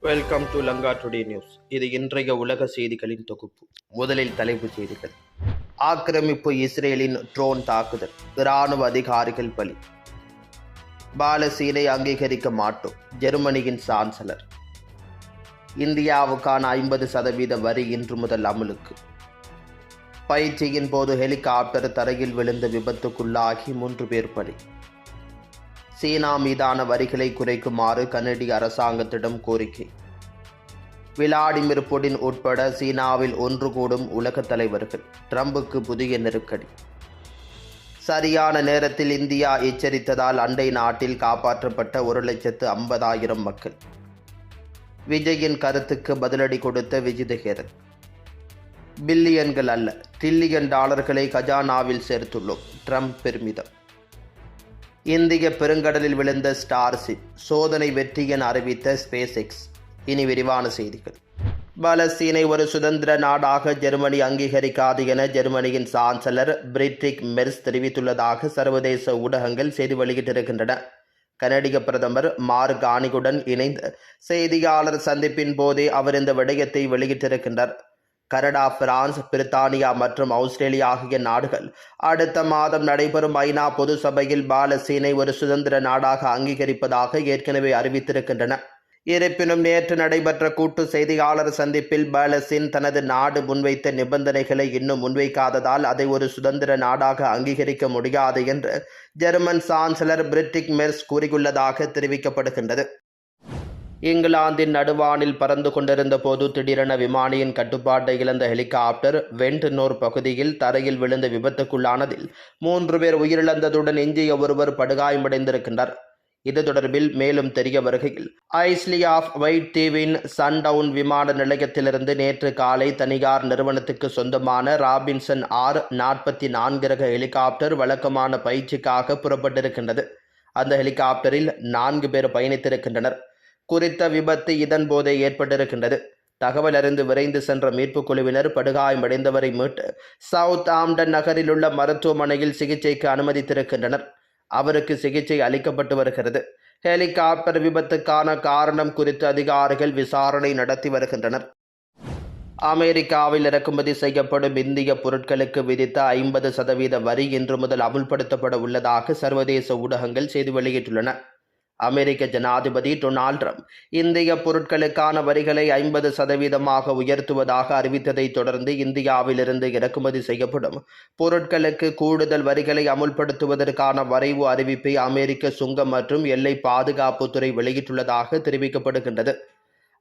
Welcome to Lanka today news இது இன்றைய உலக செய்திகளின் தொகுப்பு. முதலில் தலைப்புச் செய்திகள். ஆக்கிரமிப்பு இஸ்ரேலின் ட்ரோன் தாக்குதல். இராணுவ அதிகாரிகள் பலி. பாலசீனை அங்கீகரிக்க மாட்டோம். ஜெர்மனியின் சான்சலர். இந்தியாவுக்கான ஐம்பது சதவீத வரி இன்று முதல் அமலுக்கு. பயிற்சியின் போது ஹெலிகாப்டர் தரையில் விழுந்த விபத்துக்குள்ளாகி மூன்று பேர் பலி. சீனா மீதான வரிகளை குறைக்குமாறு கனடிய அரசாங்கத்திடம் கோரிக்கை. விளாடிமிர் புடின் உட்பட சீனாவில் ஒன்று கூடும் உலகத் தலைவர்கள். ட்ரம்புக்கு புதிய நெருக்கடி. சரியான நேரத்தில் இந்தியா எச்சரித்ததால் அண்டை நாட்டில் காப்பாற்றப்பட்ட ஒரு லட்சத்து ஐம்பதாயிரம் மக்கள். விஜயின் கருத்துக்கு பதிலடி கொடுத்த விஜிதஹேரன். பில்லியன்கள் அல்ல டில்லியன் டாலர்களை கஜானாவில் சேர்த்துள்ளோம் ட்ரம்ப் பெருமிதம். இந்திய பெருங்கடலில் விழுந்த ஸ்டார்ஷிப் சோதனை வெற்றி என அறிவித்த ஸ்பேஸ் எக்ஸ் இனி விரிவான செய்திகள். பலஸ்தீனை ஒரு சுதந்திர நாடாக ஜெர்மனி அங்கீகரிக்காது என ஜெர்மனியின் சான்சலர் பிரிட்ரிக் மெர்ஸ் தெரிவித்துள்ளதாக சர்வதேச ஊடகங்கள் செய்தி வெளியிட்டிருக்கின்றன. கனடிய பிரதமர் மார்க் ஆனிகுடன் இணைந்த செய்தியாளர் சந்திப்பின் போதே அவர் இந்த விடயத்தை வெளியிட்டிருக்கின்றார். கனடா பிரான்ஸ் பிரித்தானியா மற்றும் ஆஸ்திரேலியா ஆகிய நாடுகள். அடுத்த மாதம் நடைபெறும் ஐநா பொது சபையில் பாலஸ்தீனை ஒரு சுதந்திர நாடாக அங்கீகரிப்பதாக ஏற்கனவே அறிவித்திருக்கின்றன. இருப்பினும் நேற்று நடைபெற்ற கூட்டு செய்தியாளர் சந்திப்பில் பாலஸ்தீன் தனது நாடு முன்வைத்த நிபந்தனைகளை இன்னும் முன்வைக்காததால் அதை ஒரு சுதந்திர நாடாக அங்கீகரிக்க முடியாது என்று ஜெர்மன் சான்சலர் பிரிட்டிக் மெர்ஸ் கூறியுள்ளதாக தெரிவிக்கப்படுகின்றது. இங்கிலாந்தின் நடுவானில் பறந்து கொண்டிருந்த போது திடீரென விமானியின் கட்டுப்பாட்டை இழந்த ஹெலிகாப்டர் வென்ட்னோர் பகுதியில் தரையில் விழுந்த விபத்துக்குள்ளானதில் மூன்று பேர் உயிரிழந்ததுடன் எஞ்சிய ஒருவர் படுகாயமடைந்திருக்கின்றார். இது தொடர்பில் மேலும் தெரிய வருகையில் ஐஸ்லி ஆஃப் வைட் தீவின் சன்டவுன் விமான நிலையத்திலிருந்து நேற்று காலை தனியார் நிறுவனத்துக்கு சொந்தமான ராபின்சன் ஆர் நாற்பத்தி நான்கு ரக ஹெலிகாப்டர் வழக்கமான பயிற்சிக்காக புறப்பட்டிருக்கின்றது. அந்த ஹெலிகாப்டரில் நான்கு பேர் பயணித்திருக்கின்றனர். குறித்த விபத்து இதன்போதே ஏற்பட்டிருக்கின்றது. தகவல் அறிந்து விரைந்து சென்ற மீட்புக் குழுவினர் படுகாயமடைந்தவரை மீட்டு சவுத் ஆம்டன் நகரில் உள்ள மருத்துவமனையில் சிகிச்சைக்கு அனுமதித்திருக்கின்றனர். அவருக்கு சிகிச்சை அளிக்கப்பட்டு வருகிறது. ஹெலிகாப்டர் விபத்துக்கான காரணம் குறித்து அதிகாரிகள் விசாரணை நடத்தி வருகின்றனர். அமெரிக்காவில் இறக்குமதி செய்யப்படும் இந்திய பொருட்களுக்கு விதித்த ஐம்பது சதவீத வரி இன்று முதல் அமுல்படுத்தப்பட உள்ளதாக சர்வதேச ஊடகங்கள் செய்தி வெளியிட்டுள்ளன. அமெரிக்க ஜனாதிபதி டொனால்ட் ட்ரம்ப் இந்திய பொருட்களுக்கான வரிகளை ஐம்பது சதவீதமாக உயர்த்துவதாக அறிவித்ததைத் தொடர்ந்து இந்தியாவிலிருந்து இறக்குமதி செய்யப்படும். பொருட்களுக்கு கூடுதல் வரிகளை அமுல்படுத்துவதற்கான வரைவு அறிவிப்பை அமெரிக்க சுங்கம் மற்றும் எல்லை பாதுகாப்புத்துறை வெளியிட்டுள்ளதாக தெரிவிக்கப்படுகின்றது.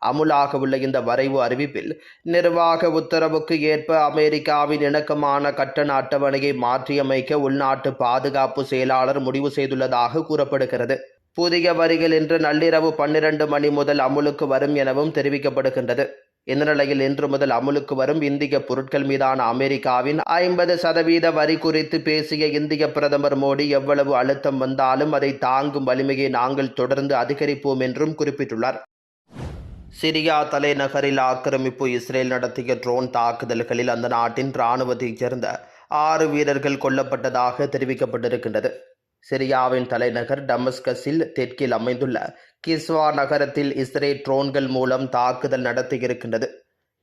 அமுலாக உள்ள இந்த வரைவு அறிவிப்பில் நிர்வாக உத்தரவுக்கு ஏற்ப அமெரிக்காவின் இணக்கமான கட்டண அட்டவணையை மாற்றியமைக்க உள்நாட்டு பாதுகாப்பு செயலாளர் முடிவு செய்துள்ளதாக கூறப்படுகிறது. புதிய வரிகள் இன்று நள்ளிரவு பன்னிரண்டு மணி முதல் அமுலுக்கு வரும் எனவும் தெரிவிக்கப்படுகின்றது. இந்த நிலையில் இன்று முதல் அமுலுக்கு வரும் இந்திய பொருட்கள் மீதான அமெரிக்காவின் ஐம்பது சதவீத வரி குறித்து பேசிய இந்திய பிரதமர் மோடி எவ்வளவு அழுத்தம் வந்தாலும் அதை தாங்கும் வலிமையை நாங்கள் தொடர்ந்து அதிகரிப்போம் என்றும் குறிப்பிட்டுள்ளார். சிரியா தலைநகரில் ஆக்கிரமிப்பு இஸ்ரேல் நடத்திய ட்ரோன் தாக்குதல்களில் அந்த நாட்டின் இராணுவத்தைச் சேர்ந்த ஆறு வீரர்கள் கொல்லப்பட்டதாக தெரிவிக்கப்பட்டிருக்கின்றது. சிரியாவின் தலைநகர் டமஸ்கஸில் தெற்கில் அமைந்துள்ள கிஸ்வா நகரத்தில் இஸ்ரேல் ட்ரோன்கள் மூலம் தாக்குதல் நடத்தியிருக்கின்றது.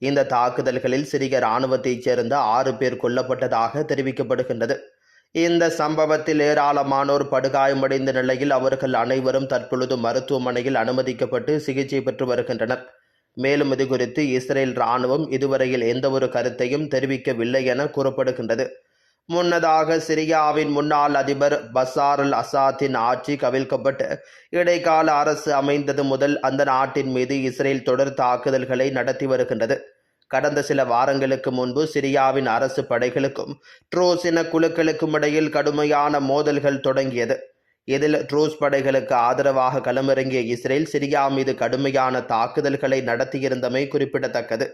இந்த தாக்குதல்களில் சிரிய இராணுவத்தைச் சேர்ந்த ஆறு பேர் கொல்லப்பட்டதாக தெரிவிக்கப்படுகின்றது. இந்த சம்பவத்தில் ஏராளமானோர் படுகாயமடைந்த நிலையில் அவர்கள் அனைவரும் தற்பொழுது மருத்துவமனையில் அனுமதிக்கப்பட்டு சிகிச்சை பெற்று வருகின்றனர். மேலும் இது குறித்து இஸ்ரேல் இராணுவம் இதுவரையில் எந்தவொரு கருத்தையும் தெரிவிக்கவில்லை என கூறப்படுகின்றது. முன்னதாக சிரியாவின் முன்னாள் அதிபர் பசார் அல் அசாத்தின் ஆட்சி கவிழ்க்கப்பட்டு இடைக்கால அரசு அமைந்தது முதல் அந்த நாட்டின் மீது இஸ்ரேல் தொடர் தாக்குதல்களை நடத்தி வருகின்றது. கடந்த சில வாரங்களுக்கு முன்பு சிரியாவின் அரசு படைகளுக்கும் ட்ரூஸ் இன குழுக்களுக்கும் இடையில் கடுமையான மோதல்கள் தொடங்கியது. இதில் ட்ரூஸ் படைகளுக்கு ஆதரவாக களமிறங்கிய இஸ்ரேல் சிரியா மீது கடுமையான தாக்குதல்களை நடத்தியிருந்தமை குறிப்பிடத்தக்கது.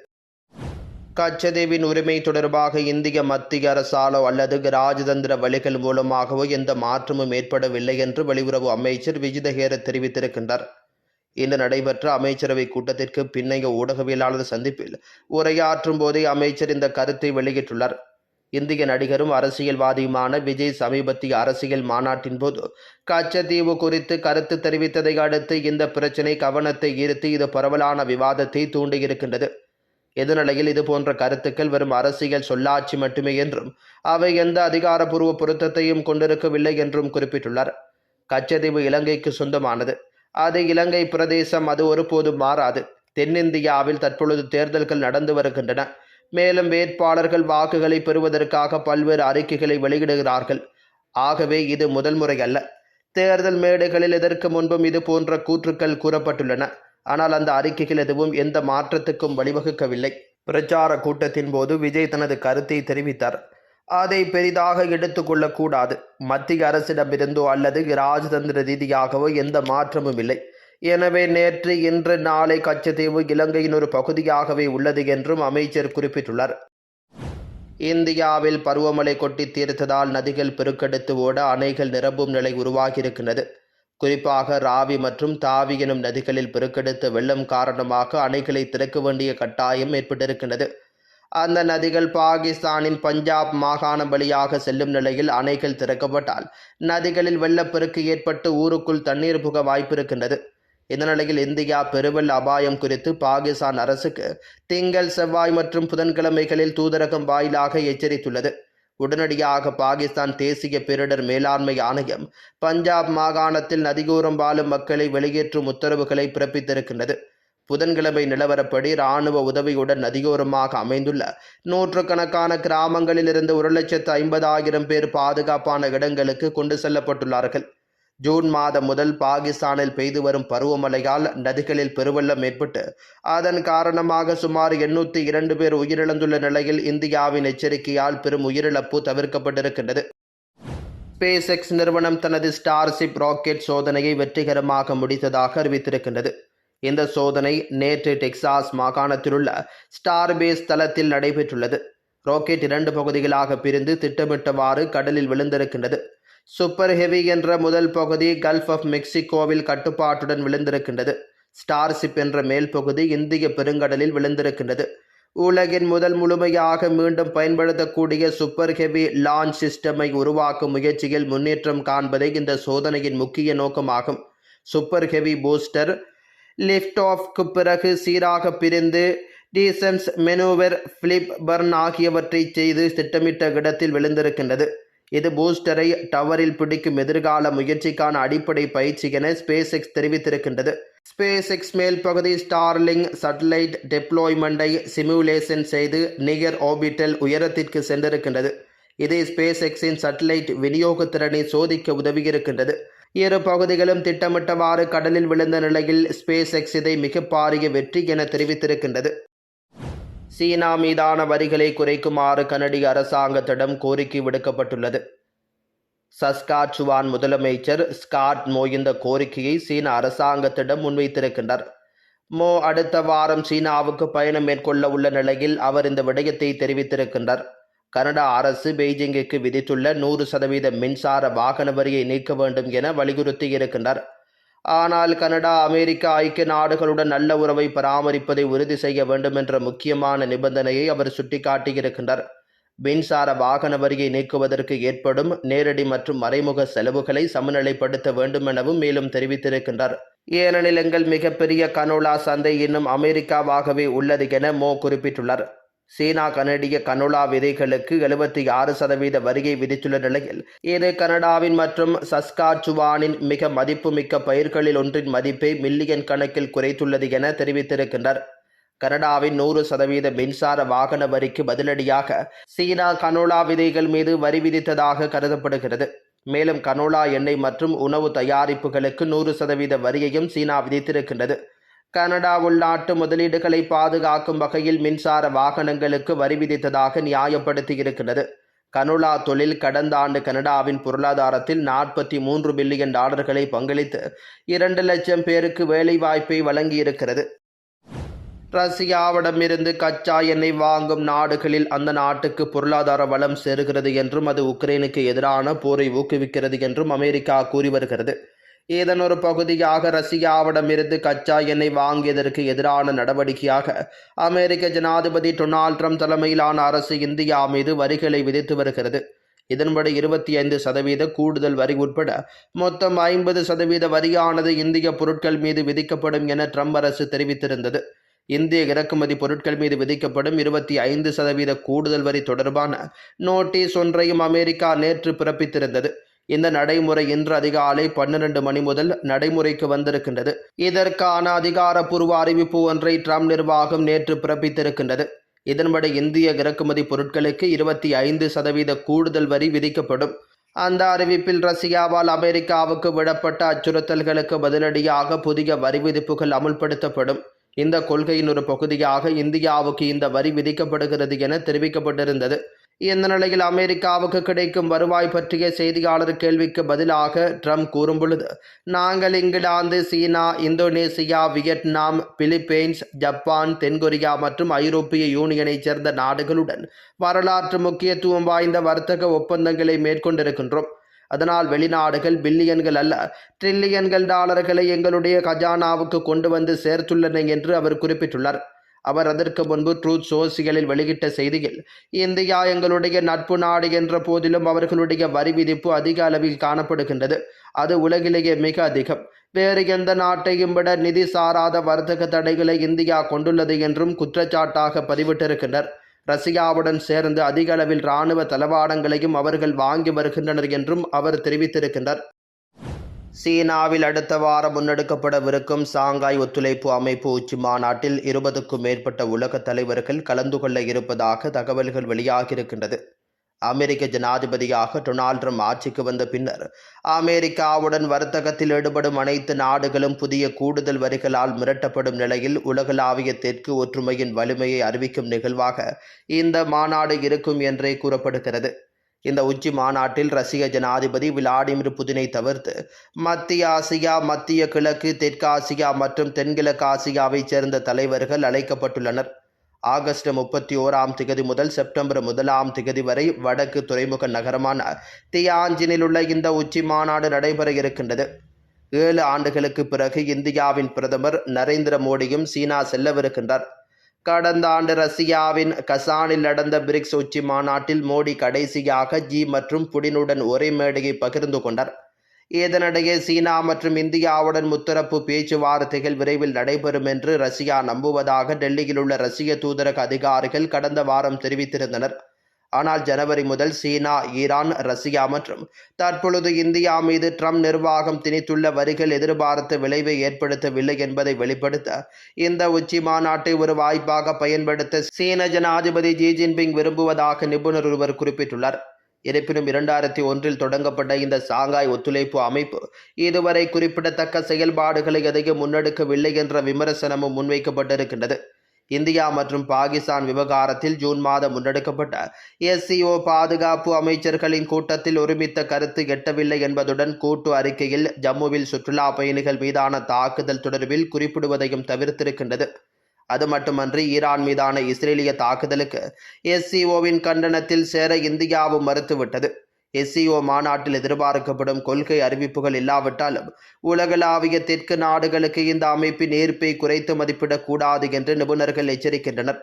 கச்சதீவின் உரிமை தொடர்பாக இந்திய மத்திய அரசாலோ அல்லது ராஜதந்திர வழிகள் மூலமாகவோ எந்த மாற்றமும் ஏற்படவில்லை என்று வெளியுறவு அமைச்சர் விஜிதஹேர தெரிவித்திருக்கின்றார். இன்று நடைபெற்ற அமைச்சரவை கூட்டத்திற்கு பின்னைய ஊடகவியலாளர் சந்திப்பில் உரையாற்றும் போதே அமைச்சர் இந்த கருத்தை வெளியிட்டுள்ளார். இந்திய நடிகரும் அரசியல்வாதியுமான விஜய் சமீபத்திய அரசியல் மாநாட்டின் போது கச்சத்தீவு குறித்து கருத்து தெரிவித்ததை அடுத்து இந்த பிரச்சினை கவனத்தை ஈர்த்து இது பரவலான விவாதத்தை தூண்டியிருக்கின்றது. எதிர்நிலையில் இதுபோன்ற கருத்துக்கள் வெறும் அரசியல் சொல்லாட்சி மட்டுமே என்றும் அவை எந்த அதிகாரப்பூர்வ பொருத்தத்தையும் கொண்டிருக்கவில்லை என்றும் குறிப்பிட்டுள்ளார். கச்சதீவு இலங்கைக்கு சொந்தமானது. அது இலங்கை பிரதேசம் அது ஒருபோதும் மாறாது. தென்னிந்தியாவில் தற்பொழுது தேர்தல்கள் நடந்து வருகின்றன. மேலும் வேட்பாளர்கள் வாக்குகளை பெறுவதற்காக பல்வேறு அறிக்கைகளை வெளியிடுகிறார்கள். ஆகவே இது முதல் முறை அல்ல தேர்தல் மேடைகளில் இதற்கு முன்பும் இது போன்ற கூற்றுக்கள் கூறப்பட்டுள்ளன. ஆனால் அந்த அறிக்கைகள் எதுவும் எந்த மாற்றத்துக்கும் வழிவகுக்கவில்லை. பிரச்சார கூட்டத்தின் போது விஜய் தனது கருத்தை தெரிவித்தார். அதை பெரிதாக எடுத்துக்கொள்ளக்கூடாது மத்திய அரசிடமிருந்தோ அல்லது ராஜதந்திர ரீதியாகவோ எந்த மாற்றமும் இல்லை. எனவே நேற்று இன்று நாளை கச்சத்தீவு இலங்கையின் ஒரு பகுதியாகவே உள்ளது என்றும் அமைச்சர் குறிப்பிட்டுள்ளார். இந்தியாவில் பருவமழை கொட்டி தீர்த்ததால் நதிகள் பெருக்கெடுத்து ஓட அணைகள் நிரம்பும் நிலை உருவாகியிருக்கின்றது. குறிப்பாக ராவி மற்றும் தாவி எனும் நதிகளில் பெருக்கெடுத்த வெள்ளம் காரணமாக அணைகளை திறக்க வேண்டிய கட்டாயம் ஏற்பட்டிருக்கின்றது. அந்த நதிகள் பாகிஸ்தானின் பஞ்சாப் மாகாணம் வழியாக செல்லும் நிலையில் அணைகள் திறக்கப்பட்டால் நதிகளில் வெள்ளப்பெருக்கு ஏற்பட்டு ஊருக்குள் தண்ணீர் புக வாய்ப்பிருக்கின்றது. இந்த நிலையில் இந்தியா பெருவெள்ள அபாயம் குறித்து பாகிஸ்தான் அரசுக்கு திங்கள் செவ்வாய் மற்றும் புதன்கிழமைகளில் தூதரகம் வாயிலாக எச்சரித்துள்ளது. உடனடியாக பாகிஸ்தான் தேசிய பேரிடர் மேலாண்மை ஆணையம் பஞ்சாப் மாகாணத்தில் நதியோரம் வாழும் மக்களை வெளியேற்றும் உத்தரவுகளை பிறப்பித்திருக்கின்றது. புதன்கிழமை நிலவரப்படி இராணுவ உதவியுடன் நதியோரமாக அமைந்துள்ள நூற்றுக்கணக்கான கிராமங்களில் இருந்து ஒரு லட்சத்து ஐம்பதாயிரம் பேர் பாதுகாப்பான இடங்களுக்கு கொண்டு செல்லப்பட்டுள்ளார்கள். ஜூன் மாதம் முதல் பாகிஸ்தானில் பெய்து வரும் பருவமழையால் நதிகளில் பெருவெள்ளம் ஏற்பட்டு அதன் காரணமாக சுமார் எண்ணூற்றி இரண்டு பேர் உயிரிழந்துள்ள நிலையில் இந்தியாவின் எச்சரிக்கையால் பெரும் உயிரிழப்பு தவிர்க்கப்பட்டிருக்கின்றது. ஸ்பேஸ் எக்ஸ் நிறுவனம் தனது ஸ்டார்ஷிப் ராக்கெட் சோதனையை வெற்றிகரமாக முடித்ததாக அறிவித்திருக்கின்றது. இந்த சோதனை நேற்று டெக்சாஸ் மாகாணத்திலுள்ள ஸ்டார்பேஸ் தளத்தில் நடைபெற்றுள்ளது. ராக்கெட் இரண்டு பகுதிகளாக பிரிந்து திட்டமிட்டவாறு கடலில் விழுந்திருக்கின்றது. சூப்பர் ஹெவி என்ற முதல் பகுதி கல்ஃப் ஆஃப் மெக்சிகோவில் கட்டுப்பாட்டுடன் விழுந்திருக்கின்றது. ஸ்டார்ஷிப் என்ற மேல் பகுதி இந்திய பெருங்கடலில் விழுந்திருக்கின்றது. உலகின் முதல் முழுமையாக மீண்டும் பயன்படுத்தக்கூடிய சூப்பர் ஹெவி லான்ச் சிஸ்டமை உருவாக்கும் முயற்சியில் முன்னேற்றம் காண்பதே இந்த சோதனையின் முக்கிய நோக்கமாகும். சூப்பர் ஹெவி பூஸ்டர் லிஃப்ட் ஆஃப்க்கு பிறகு சீராக பிரிந்து டீசன்ஸ் மெனுவர் ஃபிளிப் பர்ன் ஆகியவற்றை செய்து திட்டமிட்ட இடத்தில் விழுந்திருக்கின்றது. இது பூஸ்டரை டவரில் பிடிக்கும் எதிர்கால முயற்சிக்கான அடிப்படை பயிற்சி என ஸ்பேஸ் எக்ஸ் தெரிவித்திருக்கின்றது. ஸ்பேஸ் எக்ஸ் மேல் பகுதி ஸ்டார்லிங் சட்டலைட் டெப்ளாய்மெண்ட்டை சிமுலேஷன் செய்து நிகர் ஆர்பிட்டல் உயரத்திற்கு சென்றிருக்கின்றது. இது ஸ்பேஸ் எக்ஸின் சட்டலைட் விநியோக திறனை சோதிக்க உதவியிருக்கின்றது. இரு பகுதிகளும் திட்டமிட்டவாறு கடலில் விழுந்த நிலையில் ஸ்பேஸ் எக்ஸ் இதை மிக பாரிய வெற்றி என தெரிவித்திருக்கின்றது. சீனா மீதான வரிகளை குறைக்குமாறு கனடிய அரசாங்கத்திடம் கோரிக்கை விடுக்கப்பட்டுள்ளது. சஸ்காச்சுவான் முதலமைச்சர் ஸ்காட் மோ இந்த கோரிக்கையை சீன அரசாங்கத்திடம் முன்வைத்திருக்கின்றார். மோ அடுத்த வாரம் சீனாவுக்கு பயணம் மேற்கொள்ள உள்ள நிலையில் அவர் இந்த விடயத்தை தெரிவித்திருக்கின்றார். கனடா அரசு பெய்ஜிங்குக்கு விதித்துள்ள நூறு சதவீத மின்சார வாகன வரியை நீக்க வேண்டும் என வலியுறுத்தி இருக்கின்றார் ஆனால் கனடா அமெரிக்கா ஐக்கிய நாடுகளுடன் நல்ல உறவை பராமரிப்பதை உறுதி செய்ய வேண்டும் என்ற முக்கியமான நிபந்தனையை அவர் சுட்டிக்காட்டியிருக்கின்றார். மின்சார வாகன வரியை நீக்குவதற்கு ஏற்படும் நேரடி மற்றும் மறைமுக செலவுகளை சமநிலைப்படுத்த வேண்டும் எனவும் மேலும் தெரிவித்திருக்கின்றார். ஏனெனில் எங்கள் மிகப்பெரிய கனோலா சந்தை இன்னும் அமெரிக்காவாகவே உள்ளது என மோ குறிப்பிட்டுள்ளார். சீனா கனடிய கனோலா விதைகளுக்கு எழுபத்தி ஆறு சதவீத வரியை விதித்துள்ள நிலையில் இது கனடாவின் மற்றும் சஸ்காச்சுவானின் மிக மதிப்புமிக்க பயிர்களில் ஒன்றின் மதிப்பை மில்லியன் கணக்கில் குறைத்துள்ளது என தெரிவித்திருக்கின்றார் கனடாவின் நூறு சதவீத மின்சார வாகன வரிக்கு பதிலடியாக சீனா கனோலா விதைகள் மீது வரி விதித்ததாக கருதப்படுகிறது. மேலும் கனோலா எண்ணெய் மற்றும் உணவு தயாரிப்புகளுக்கு நூறு சதவீத வரியையும் சீனா விதித்திருக்கின்றது. கனடா உள்நாட்டு முதலீடுகளை பாதுகாக்கும் வகையில் மின்சார வாகனங்களுக்கு வரி விதித்ததாக நியாயப்படுத்தியிருக்கிறது. கனுலா தொழில் கடந்த ஆண்டு கனடாவின் பொருளாதாரத்தில் நாற்பத்தி மூன்று பில்லியன் டாலர்களை பங்களித்து இரண்டு லட்சம் பேருக்கு வேலைவாய்ப்பை வழங்கியிருக்கிறது. ரஷ்யாவிடமிருந்து கச்சா எண்ணெய் வாங்கும் நாடுகளில் அந்த நாட்டுக்கு பொருளாதார வளம் சேருகிறது என்றும் அது உக்ரைனுக்கு எதிரான போரை ஊக்குவிக்கிறது என்றும் அமெரிக்கா கூறி வருகிறது. ஏதனொரு ஒரு பகுதியாக ரஷ்யாவிடமிருந்து கச்சா எண்ணெய் வாங்கியதற்கு எதிரான நடவடிக்கையாக அமெரிக்க ஜனாதிபதி டொனால்ட் ட்ரம்ப் தலைமையிலான அரசு இந்தியா மீது வரிகளை விதித்து வருகிறது. இதன்படி இருபத்தி ஐந்து சதவீத கூடுதல் வரி உட்பட மொத்தம் ஐம்பது சதவீத வரியானது இந்திய பொருட்கள் மீது விதிக்கப்படும் என ட்ரம்ப் அரசு தெரிவித்திருந்தது. இந்திய இறக்குமதி பொருட்கள் மீது விதிக்கப்படும் இருபத்தி ஐந்து சதவீத கூடுதல் வரி தொடர்பான நோட்டீஸ் ஒன்றையும் அமெரிக்கா நேற்று பிறப்பித்திருந்தது. இந்த நடைமுறை இன்று அதிகாலை பன்னிரண்டு மணி முதல் நடைமுறைக்கு வந்திருக்கின்றது. இதற்கான அதிகாரப்பூர்வ அறிவிப்பு ஒன்றை ட்ரம்ப் நிர்வாகம் நேற்று பிறப்பித்திருக்கின்றது. இதன்படி இந்திய இறக்குமதி பொருட்களுக்கு இருபத்தி ஐந்து சதவீத கூடுதல் வரி விதிக்கப்படும். அந்த அறிவிப்பில் ரஷ்யாவால் அமெரிக்காவுக்கு விடப்பட்ட அச்சுறுத்தல்களுக்கு பதிலடியாக புதிய வரி விதிப்புகள் அமுல்படுத்தப்படும். இந்த கொள்கையின் ஒரு பகுதியாக இந்தியாவுக்கு இந்த வரி விதிக்கப்படுகிறது என தெரிவிக்கப்பட்டிருந்தது. இந்த நிலையில் அமெரிக்காவுக்கு கிடைக்கும் வருவாய் பற்றிய செய்தியாளர் கேள்விக்கு பதிலாக ட்ரம்ப் கூறும் பொழுது நாங்கள் இங்கிலாந்து சீனா இந்தோனேசியா வியட்நாம் பிலிப்பைன்ஸ் ஜப்பான் தென்கொரியா மற்றும் ஐரோப்பிய யூனியனைச் சேர்ந்த நாடுகளுடன் வரலாற்று முக்கியத்துவம் வாய்ந்த வர்த்தக ஒப்பந்தங்களை மேற்கொண்டிருக்கின்றோம். அதனால் வெளிநாடுகள் பில்லியன்கள் அல்ல ட்ரில்லியன்கள் டாலர்களை எங்களுடைய கஜானாவுக்கு கொண்டு வந்து சேர்த்துள்ளன என்று அவர் குறிப்பிட்டுள்ளார். அவர் அதற்கு முன்பு ட்ரூத் சோசியலில் வெளியிட்ட செய்தியில் இந்தியா எங்களுடைய நட்பு நாடு என்ற போதிலும் அவர்களுடைய வரி விதிப்பு அதிக அளவில் காணப்படுகின்றது. அது உலகிலேயே மிக அதிகம். வேறு எந்த நாட்டையும் விட நிதி சாராத வர்த்தக தடைகளை இந்தியா கொண்டுள்ளது என்றும் குற்றச்சாட்டாக பதிவிட்டிருக்கின்றனர். ரஷ்யாவுடன் சேர்ந்து அதிக அளவில் இராணுவ தளவாடங்களையும் அவர்கள் வாங்கி வருகின்றனர் என்றும் அவர் தெரிவித்திருக்கின்றார். சீனாவில் அடுத்த வாரம் முன்னெடுக்கப்படவிருக்கும் சாங்காய் ஒத்துழைப்பு அமைப்பு உச்சி மாநாட்டில் இருபதுக்கும் மேற்பட்ட உலக தலைவர்கள் கலந்து கொள்ள இருப்பதாக தகவல்கள் வெளியாகியிருக்கின்றது. அமெரிக்க ஜனாதிபதியாக டொனால்ட் ட்ரம்ப் ஆட்சிக்கு வந்த பின்னர் அமெரிக்காவுடன் வர்த்தகத்தில் ஈடுபடும் அனைத்து நாடுகளும் புதிய கூடுதல் வரிகளால் மிரட்டப்படும் நிலையில் உலகளாவிய தெற்கு ஒற்றுமையின் வலிமையை அறிவிக்கும் நிகழ்வாக இந்த மாநாடு இருக்கும் என்றே கூறப்படுகிறது. இந்த உச்சி மாநாட்டில் ரஷ்ய ஜனாதிபதி விளாடிமிர் புதினை தவிர்த்து மத்திய ஆசியா மத்திய கிழக்கு தெற்காசியா மற்றும் தென்கிழக்கு ஆசியாவைச் சேர்ந்த தலைவர்கள் அழைக்கப்பட்டுள்ளனர். ஆகஸ்ட் முப்பத்தி ஓராம் திகதி முதல் செப்டம்பர் முதலாம் திகதி வரை வடக்கு துறைமுக நகரமான தியாஞ்சினில் உள்ள இந்த உச்சி மாநாடு நடைபெற இருக்கின்றது. ஏழு ஆண்டுகளுக்கு பிறகு இந்தியாவின் பிரதமர் நரேந்திர மோடியும் சீனா செல்லவிருக்கின்றார். கடந்த ஆண்டு ரஷ்யாவின் கசானில் நடந்த பிரிக்ஸ் உச்சி மாநாட்டில் மோடி கடைசியாக ஜி மற்றும் புடினுடன் ஒரே மேடையை பகிர்ந்து கொண்டார். இதனிடையே சீனா மற்றும் இந்தியாவுடன் முத்தரப்பு பேச்சுவார்த்தைகள் விரைவில் நடைபெறும் என்று ரஷ்யா நம்புவதாக டெல்லியில் உள்ள ரஷ்ய தூதரக அதிகாரிகள் கடந்த வாரம் தெரிவித்திருந்தனர். ஆனால் ஜனவரி முதல் சீனா ஈரான் ரஷ்யா மற்றும் தற்பொழுது இந்தியா மீது ட்ரம்ப் நிர்வாகம் திணித்துள்ள வரிகள் எதிர்பார்த்த விளைவை ஏற்படுத்தவில்லை என்பதை வெளிப்படுத்த இந்த உச்சி மாநாட்டை ஒரு வாய்ப்பாக பயன்படுத்த சீன ஜனாதிபதி ஜி ஜின்பிங் விரும்புவதாக நிபுணர் ஒருவர் குறிப்பிட்டுள்ளார். இருப்பினும் இரண்டாயிரத்தி ஒன்றில் தொடங்கப்பட்ட இந்த சாங்காய் ஒத்துழைப்பு அமைப்பு இதுவரை குறிப்பிடத்தக்க செயல்பாடுகளை எதையும் முன்னெடுக்கவில்லை என்ற விமர்சனமும் முன்வைக்கப்பட்டிருக்கின்றது. இந்தியா மற்றும் பாகிஸ்தான் விவகாரத்தில் ஜூன் மாதம் முன்னெடுக்கப்பட்ட எஸ்சிஓ பாதுகாப்பு அமைச்சர்களின் கூட்டத்தில் ஒருமித்த கருத்து எட்டவில்லை என்பதுடன் கூட்டு அறிக்கையில் ஜம்முவில் சுற்றுலா பயணிகள் மீதான தாக்குதல் தொடர்பில் குறிப்பிடுவதையும் தவிர்த்திருக்கின்றது. அது மட்டுமன்றி ஈரான் மீதான இஸ்ரேலிய தாக்குதலுக்கு எஸ்சிஓவின் கண்டனத்தில் சேர இந்தியாவும் மறுத்துவிட்டது. எஸ்சிஓ மாநாட்டில் எதிர்பார்க்கப்படும் கொள்கை அறிவிப்புகள் இல்லாவிட்டாலும் உலகளாவிய தெற்கு நாடுகளுக்கு இந்த அமைப்பின் ஏற்பை குறைத்து மதிப்பிடக்கூடாது என்று நிபுணர்கள் எச்சரிக்கின்றனர்.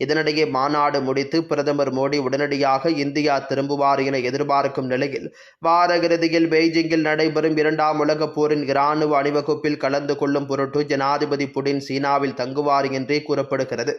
இதனிடையே மாநாடு முடித்து பிரதமர் மோடி உடனடியாக இந்தியா திரும்புவார் என எதிர்பார்க்கும் நிலையில் வார இறுதியில் பெய்ஜிங்கில் நடைபெறும் இரண்டாம் உலகப் போரின் இராணுவ அணிவகுப்பில் கலந்து கொள்ளும் பொருட்டு ஜனாதிபதி புடின் சீனாவில் தங்குவார் என்றே கூறப்படுகிறது.